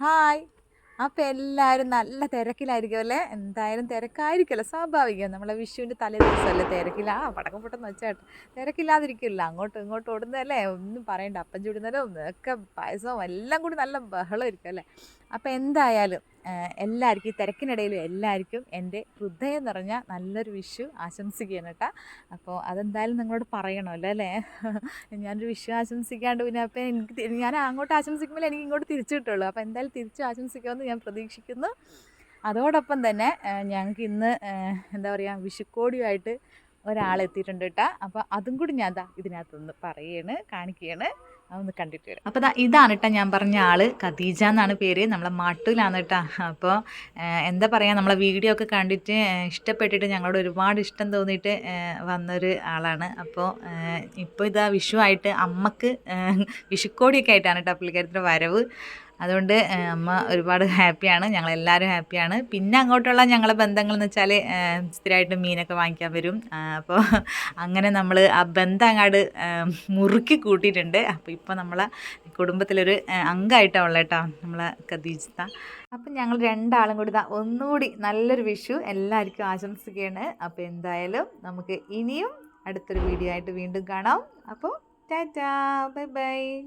Hi. അപ്പോൾ എല്ലാവരും നല്ല തിരക്കിലായിരിക്കും അല്ലേ? എന്തായാലും തിരക്കായിരിക്കുമല്ലോ. സ്വാഭാവികം. നമ്മളെ വിഷുവിന്റെ തലേ ദിവസമല്ലേ? തിരക്കില്ല ആ പടക്കം പൊട്ടെന്ന് വെച്ചാട്ട് തിരക്കില്ലാതിരിക്കില്ല അങ്ങോട്ടും ഇങ്ങോട്ടും ഓടുന്നതല്ലേ ഒന്നും പറയണ്ട. അപ്പം ചൂടുന്നതും ഒക്കെ പായസവും എല്ലാം കൂടി നല്ല ബഹളമായിരിക്കും അല്ലേ? അപ്പോൾ എന്തായാലും എല്ലാവർക്കും ഈ തിരക്കിനിടയിലും എല്ലാവർക്കും എന്റെ ഹൃദയം നിറഞ്ഞ നല്ലൊരു വിഷു ആശംസിക്കുകയാണ് കേട്ടോ. അപ്പോൾ അതെന്തായാലും നിങ്ങളോട് പറയണമല്ലോ അല്ലേ? ഞാനൊരു വിഷു ആശംസിക്കാണ്ട് പിന്നെ അപ്പം എനിക്ക് ഞാൻ അങ്ങോട്ട് ആശംസിക്കുമ്പോൾ എനിക്ക് ഇങ്ങോട്ട് തിരിച്ചു കിട്ടുള്ളൂ അപ്പോൾ എന്തായാലും തിരിച്ചു ആശംസിക്കുമെന്ന് ഞാൻ പ്രതീക്ഷിക്കുന്നു. അതോടൊപ്പം തന്നെ ഞങ്ങൾക്ക് ഇന്ന് എന്താ പറയുക വിഷുക്കോടിയുമായിട്ട് ഒരാളെത്തിയിട്ടുണ്ട് കേട്ടോ. അപ്പോൾ അതും കൂടി ഞാൻ ദാ ഇതിനകത്തുനിന്ന് പറയുകയാണ് കാണിക്കുകയാണ്. അതൊന്ന് കണ്ടിട്ട് വരാം. അപ്പോൾ ഇതാണ് കേട്ടോ ഞാൻ പറഞ്ഞ ആൾ ഖദീജ എന്നാണ് പേര്. നമ്മളെ മാട്ടൂലാണ് കേട്ടോ അപ്പോൾ എന്താ പറയുക നമ്മളെ വീഡിയോ ഒക്കെ കണ്ടിട്ട് ഇഷ്ടപ്പെട്ടിട്ട് ഞങ്ങളോട് ഒരുപാട് ഇഷ്ടം തോന്നിയിട്ട് വന്നൊരു ആളാണ്. അപ്പോൾ ഇപ്പോൾ ഇതാ വിഷു ആയിട്ട് അമ്മയ്ക്ക് വിഷുക്കോടിയൊക്കെ ആയിട്ടാണ് കേട്ടോ പുള്ളിക്കാരത്തിന്റെ വരവ്. അതുകൊണ്ട് അമ്മ ഒരുപാട് ഹാപ്പിയാണ്. ഞങ്ങളെല്ലാവരും ഹാപ്പിയാണ്. പിന്നെ അങ്ങോട്ടുള്ള ഞങ്ങളെ ബന്ധങ്ങൾ എന്ന് വെച്ചാൽ സ്ഥിരമായിട്ട് മീനൊക്കെ വാങ്ങിക്കാൻ വരും. അപ്പോൾ അങ്ങനെ നമ്മൾ ആ ബന്ധം അങ്ങാട് മുറുക്കി കൂട്ടിയിട്ടുണ്ട്. അപ്പോൾ ഇപ്പോൾ നമ്മളെ കുടുംബത്തിലൊരു അംഗമായിട്ടാണ് ഉള്ളത് കേട്ടോ നമ്മളെ കദീജിത്ത അപ്പം ഞങ്ങൾ രണ്ടാളും കൂടി ഇതാ ഒന്നുകൂടി നല്ലൊരു വിഷു എല്ലാവർക്കും ആശംസിക്കുകയാണ്. അപ്പോൾ എന്തായാലും നമുക്ക് ഇനിയും അടുത്തൊരു വീഡിയോ ആയിട്ട് വീണ്ടും കാണാം. അപ്പോൾ ടാറ്റാ ബൈ ബൈ.